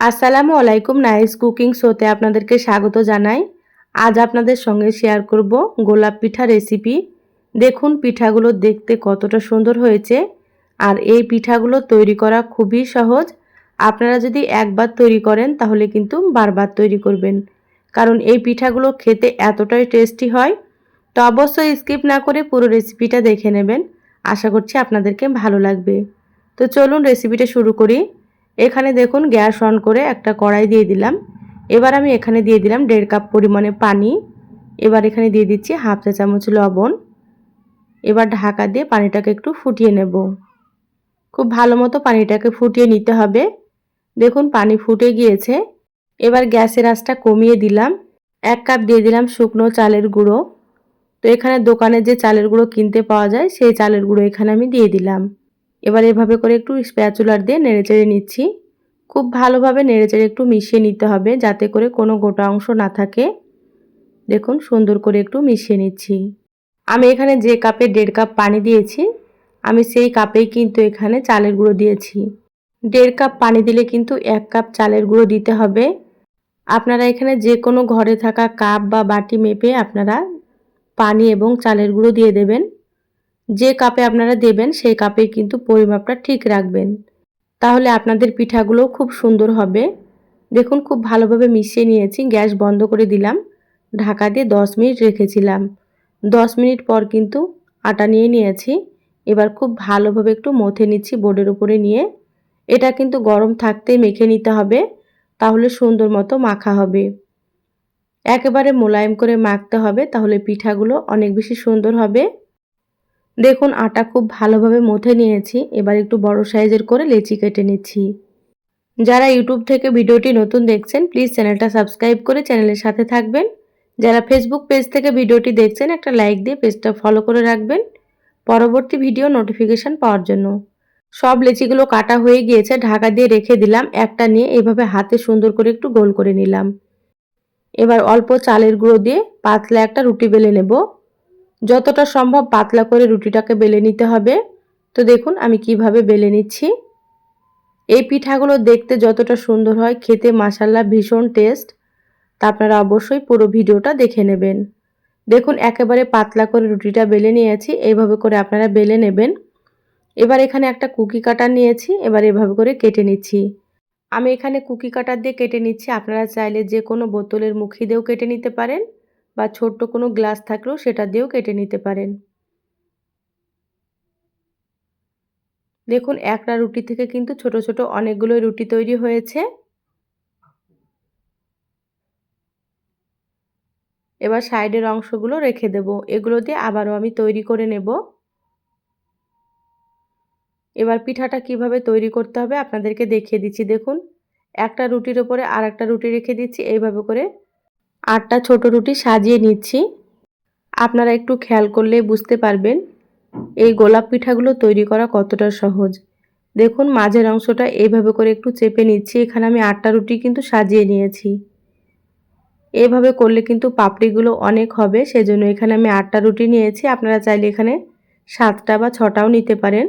আসসালামু আলাইকুম nice cooking শোতে আপনাদেরকে স্বাগত জানাই। আজ আপনাদের সঙ্গে শেয়ার করব গোলাপ পিঠা রেসিপি দেখুন, পিঠাগুলো দেখতে কতটা সুন্দর হয়েছে। আর এই পিঠাগুলো তৈরি করা খুবই সহজ। আপনারা যদি একবার তৈরি করেন, তাহলে কিন্তু বারবার তৈরি করবেন। কারণ এই পিঠাগুলো খেতে এতটাই টেস্টি হয়। তো অবশ্যই স্কিপ না করে পুরো রেসিপিটা দেখে নেবেন। আশা করছি আপনাদেরকে ভালো লাগবে। তো চলুন রেসিপিটা শুরু করি। এখানে দেখুন গ্যাস অন করে একটা কড়াই দিয়ে দিলাম। এবার আমি এখানে দিয়ে দিলাম দেড় কাপ পরিমাণে পানি। এবার এখানে দিয়ে দিচ্ছি হাফ চা চামচ লবণ। এবার ঢাকা দিয়ে পানিটাকে একটু ফুটিয়ে নেব। খুব ভালো মতো পানিটাকে ফুটিয়ে নিতে হবে। দেখুন পানি ফুটে গিয়েছে। এবার গ্যাসের আঁচটা কমিয়ে দিলাম। এক কাপ দিয়ে দিলাম শুকনো চালের গুঁড়ো। তো এখানে দোকানে যে চালের গুঁড়ো কিনতে পাওয়া যায়, সেই চালের গুঁড়ো এখানে আমি দিয়ে দিলাম। এবার এভাবে করে একটু স্প্যাচুলার দিয়ে নেড়েচেড়ে নিচ্ছি। খুব ভালোভাবে নেড়েচেড়ে একটু মিশিয়ে নিতে হবে যাতে করে কোনো গোটা অংশ না থাকে। দেখুন সুন্দর করে একটু মিশিয়ে নিচ্ছি। আমি এখানে যে কাপে দেড় কাপ পানি দিয়েছি, আমি সেই কাপেই কিন্তু এখানে চালের গুঁড়ো দিয়েছি। দেড় কাপ পানি দিলে কিন্তু এক কাপ চালের গুঁড়ো দিতে হবে। আপনারা এখানে যে কোনো ঘরে থাকা কাপ বা বাটি মেপে আপনারা পানি এবং চালের গুঁড়ো দিয়ে দেবেন। যে কাপে আপনারা দেবেন, সেই কাপে কিন্তু পরিমাপটা ঠিক রাখবেন। তাহলে আপনাদের পিঠাগুলো খুব সুন্দর হবে। দেখুন, খুব ভালোভাবে মিশিয়ে নিয়েছি, গ্যাস বন্ধ করে দিলাম। ঢাকা দিয়ে দশ মিনিট রেখেছিলাম। দশ মিনিট পর কিন্তু আটা নিয়ে নিয়েছি। এবার খুব ভালোভাবে একটু মথে নিচ্ছি বোর্ডের উপরে নিয়ে। এটা কিন্তু গরম থাকতেই মেখে নিতে হবে, তাহলে সুন্দর মতো মাখা হবে। একেবারে মোলায়েম করে মাখতে হবে, তাহলে পিঠাগুলো অনেক বেশি সুন্দর হবে। দেখুন, আটা খুব ভালোভাবে মথে নিয়েছি। এবার একটু বড় সাইজের করে লেচি কেটে নিচ্ছি। যারা ইউটিউব থেকে ভিডিওটি নতুন দেখছেন, প্লিজ চ্যানেলটা সাবস্ক্রাইব করে চ্যানেলের সাথে থাকবেন। যারা ফেসবুক পেজ থেকে ভিডিওটি দেখছেন, একটা লাইক দিয়ে পেজটা ফলো করে রাখবেন পরবর্তী ভিডিও নোটিফিকেশান পাওয়ার জন্য। সব লেচিগুলো কাটা হয়ে গিয়েছে, ঢাকা দিয়ে রেখে দিলাম। একটা নিয়ে এভাবে হাতে সুন্দর করে একটু গোল করে নিলাম। এবার অল্প চালের গুঁড়ো দিয়ে পাতলা একটা রুটি বেলে নেব। যতটা সম্ভব পাতলা করে রুটিটাকে বেলে নিতে হবে। তো দেখুন আমি কীভাবে বেলে নিচ্ছি। এই পিঠাগুলো দেখতে যতটা সুন্দর হয়, খেতে মাসাল্লা ভীষণ টেস্ট। তা আপনারা অবশ্যই পুরো ভিডিওটা দেখে নেবেন। দেখুন একেবারে পাতলা করে রুটিটা বেলে নিয়েছি, এইভাবে করে আপনারা বেলে নেবেন। এবার এখানে একটা কুকি কাটার নিয়েছি, এবার এভাবে করে কেটে নিচ্ছি। আমি এখানে কুকি কাটার দিয়ে কেটে নিচ্ছি, আপনারা চাইলে যে কোনো বোতলের মুখি দিয়েও কেটে নিতে পারেন। বা ছোট্ট কোনো গ্লাস থাকলেও সেটা দিয়েও কেটে নিতে পারেন। দেখুন, একটা রুটি থেকে কিন্তু ছোট ছোট অনেকগুলোই রুটি তৈরি হয়েছে। এবার সাইডের অংশগুলো রেখে দেব। এগুলো দিয়ে আবারও আমি তৈরি করে নেব। এবার পিঠাটা কীভাবে তৈরি করতে হবে আপনাদেরকে দেখিয়ে দিচ্ছি। দেখুন, একটা রুটির ওপরে আর একটা রুটি রেখে দিচ্ছি। এইভাবে করে আটটা ছোট রুটি সাজিয়ে নিচ্ছি। আপনারা একটু খেয়াল করলে বুঝতে পারবেন এই গোলাপ পিঠাগুলো তৈরি করা কতটা সহজ। দেখুন, মাঝের অংশটা এইভাবে করে একটু চেপে নিচ্ছি। এখানে আমি আটটা রুটি কিন্তু সাজিয়ে নিয়েছি। এভাবে করলে কিন্তু পাপড়িগুলো অনেক হবে, সেজন্য এখানে আমি আটটা রুটি নিয়েছি। আপনারা চাইলে এখানে সাতটা বা ছটাও নিতে পারেন।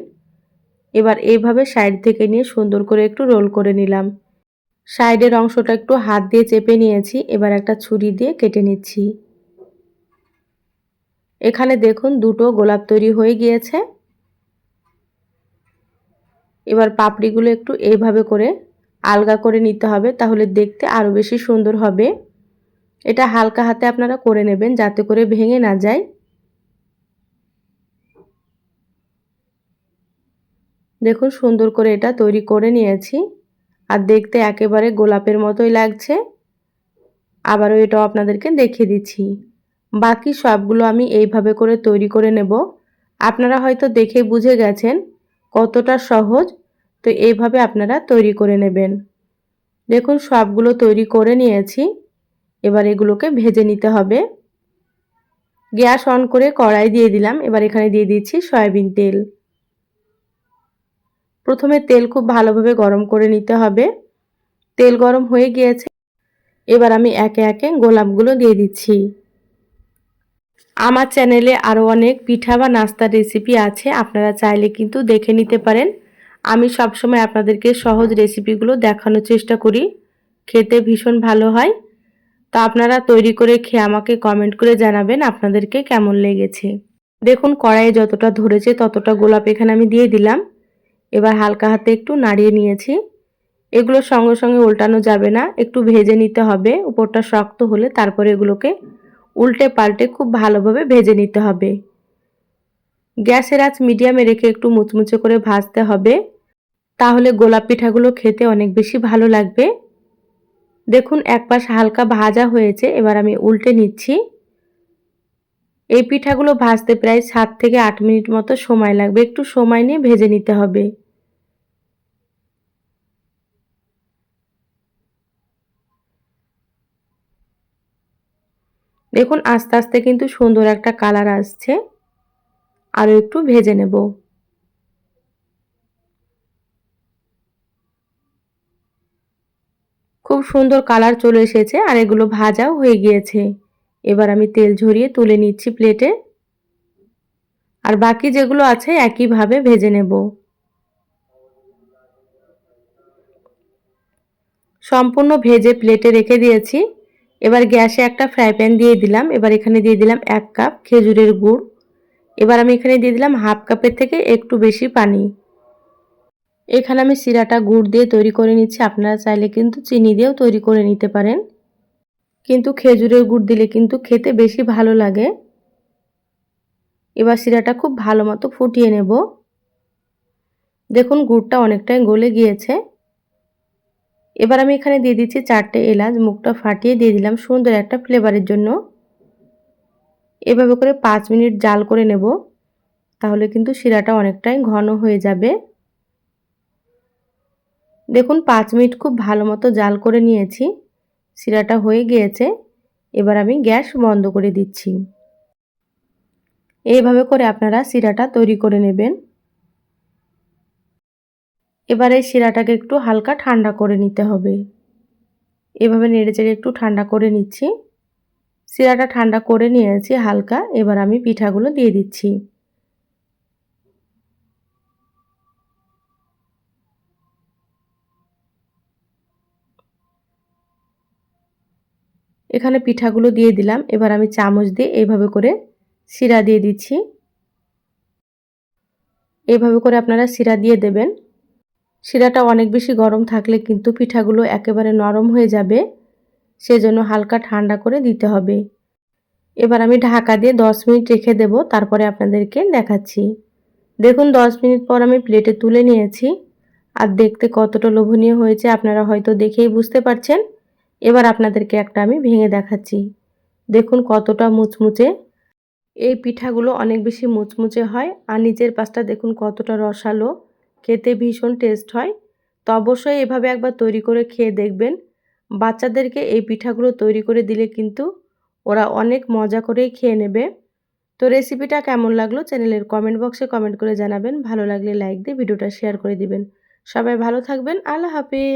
এবার এইভাবে সাইড থেকে নিয়ে সুন্দর করে একটু রোল করে নিলাম। সাইডের অংশটা একটু হাত দিয়ে চেপে নিয়েছি, এবার একটা ছুরি দিয়ে কেটে নিচ্ছি। এখানে দেখুন দুটো গোলাপ তৈরি হয়ে গিয়েছে। এবার পাপড়িগুলো একটু এইভাবে করে আলগা করে নিতে হবে, তাহলে দেখতে আরও বেশি সুন্দর হবে। এটা হালকা হাতে আপনারা করে নেবেন যাতে করে ভেঙে না যায়। দেখুন সুন্দর করে এটা তৈরি করে নিয়েছি। আর দেখতে একেবারে গোলাপের মতোই লাগছে। আবারও এটাও আপনাদেরকে দেখিয়ে দিচ্ছি। বাকি সবগুলো আমি এইভাবে করে তৈরি করে নেব। আপনারা হয়তো দেখে বুঝে গেছেন কতটা সহজ। তো এইভাবে আপনারা তৈরি করে নেবেন। দেখুন, সবগুলো তৈরি করে নিয়েছি। এবার এগুলোকে ভেজে নিতে হবে। গ্যাস অন করে কড়াই দিয়ে দিলাম। এবার এখানে দিয়ে দিচ্ছি সয়াবিন তেল। প্রথমে তেল খুব ভালোভাবে গরম করে নিতে হবে। তেল গরম হয়ে গিয়েছে। এবার আমি একে একে গোলাপগুলো দিয়ে দিচ্ছি। আমার চ্যানেলে আরও অনেক পিঠা বা নাস্তার রেসিপি আছে, আপনারা চাইলে কিন্তু দেখে নিতে পারেন। আমি সবসময় আপনাদেরকে সহজ রেসিপিগুলো দেখানোর চেষ্টা করি। খেতে ভীষণ ভালো হয়। তো আপনারা তৈরি করে খেয়ে আমাকে কমেন্ট করে জানাবেন আপনাদেরকে কেমন লেগেছে। দেখুন, কড়াইয়ে যতটা ধরেছে ততটা গোলাপ এখানে আমি দিয়ে দিলাম। এবার হালকা হাতে একটু নাড়িয়ে নিয়েছি। এগুলো সঙ্গে সঙ্গে উল্টানো যাবে না, একটু ভেজে নিতে হবে। উপরটা শক্ত হলে তারপরে এগুলোকে উল্টে পাল্টে খুব ভালোভাবে ভেজে নিতে হবে। গ্যাসের আঁচ মিডিয়ামে রেখে একটু মুচমুচে করে ভাজতে হবে। তাহলে গোলাপ পিঠাগুলো খেতে অনেক বেশি ভালো লাগবে। দেখুন, এক পাশ হালকা ভাজা হয়েছে, এবার আমি উল্টে নিচ্ছি। এই পিঠাগুলো ভাজতে প্রায় সাত থেকে আট মিনিট মতো সময় লাগবে। একটু সময় নিয়ে ভেজে নিতে হবে। দেখুন, আস্তে আস্তে কিন্তু সুন্দর একটা কালার আসছে। আরও একটু ভেজে নেব। খুব সুন্দর কালার চলে এসেছে আর এগুলো ভাজাও হয়ে গিয়েছে। এবার আমি তেল ঝরিয়ে তুলে নিচ্ছি প্লেটে। আর বাকি যেগুলো আছে একইভাবে ভেজে নেব। সম্পূর্ণ ভেজে প্লেটে রেখে দিয়েছি। এবার গ্যাসে একটা ফ্রাই প্যান দিয়ে দিলাম। এবার এখানে দিয়ে দিলাম এক কাপ খেজুরের গুড়। এবার আমি এখানে দিয়ে দিলাম হাফ কাপের থেকে একটু বেশি পানি। এখানে আমি সিরাটা গুড় দিয়ে তৈরি করে নিচ্ছি। আপনারা চাইলে কিন্তু চিনি দিয়েও তৈরি করে নিতে পারেন। কিন্তু খেজুরের গুড় দিলে কিন্তু খেতে বেশি ভালো লাগে। এবার সিরাটা খুব ভালো মতো ফুটিয়ে নেব। দেখুন গুড়টা অনেকটাই গলে গিয়েছে। এবার আমি এখানে দিয়ে দিচ্ছি চারটে এলাচ, মুখটা ফাটিয়ে দিয়ে দিলাম সুন্দর একটা ফ্লেভারের জন্য। এভাবে করে পাঁচ মিনিট জাল করে নেব, তাহলে কিন্তু শিরাটা অনেকটাই ঘন হয়ে যাবে। দেখুন, পাঁচ মিনিট খুব ভালো মতো জাল করে নিয়েছি, শিরাটা হয়ে গিয়েছে। এবার আমি গ্যাস বন্ধ করে দিচ্ছি। এইভাবে করে আপনারা শিরাটা তৈরি করে নেবেন। এবার শিরাটাকে একটু হালকা ঠান্ডা করে নিতে হবে। এভাবে নেড়ে চেড়ে একটু ঠান্ডা করে নিচ্ছি। শিরাটা ঠান্ডা করে নিয়েছি হালকা, এবার আমি পিঠাগুলো দিয়ে দিচ্ছি। এখানে পিঠাগুলো দিয়ে দিলাম, এবার আমি চামচ দিয়ে এইভাবে করে শিরা দিয়ে দিচ্ছি। এইভাবে করে আপনারা শিরা দিয়ে দেবেন। শিরাটা অনেক বেশি গরম থাকলে কিন্তু পিঠাগুলো একেবারে নরম হয়ে যাবে, সেজন্য হালকা ঠান্ডা করে দিতে হবে। এবার আমি ঢাকা দিয়ে দশ মিনিট রেখে দেব, তারপরে আপনাদেরকে দেখাচ্ছি। দেখুন, দশ মিনিট পর আমি প্লেটে তুলে নিয়েছি, আর দেখতে কতটা লোভনীয় হয়েছে আপনারা হয়তো দেখেই বুঝতে পারছেন। এবার আপনাদেরকে একটা আমি ভেঙে দেখাচ্ছি। দেখুন, কতটা মুচমুচে। এই পিঠাগুলো অনেক বেশি মুচমুচে হয়, আর নিচের পাশটা দেখুন কতটা রসালো। খেতে ভীষণ টেস্ট হয়। তো অবশ্যই এভাবে একবার তৈরি করে খেয়ে দেখবেন। বাচ্চাদেরকে এই পিঠাগুলো তৈরি করে দিলে কিন্তু ওরা অনেক মজা করেই খেয়ে নেবে। তো রেসিপিটা কেমন লাগল চ্যানেলের কমেন্ট বক্সে কমেন্ট করে জানাবেন। ভালো লাগলে লাইক দিয়ে ভিডিওটা শেয়ার করে দিবেন। সবাই ভালো থাকবেন। আল্লাহ হাফিজ।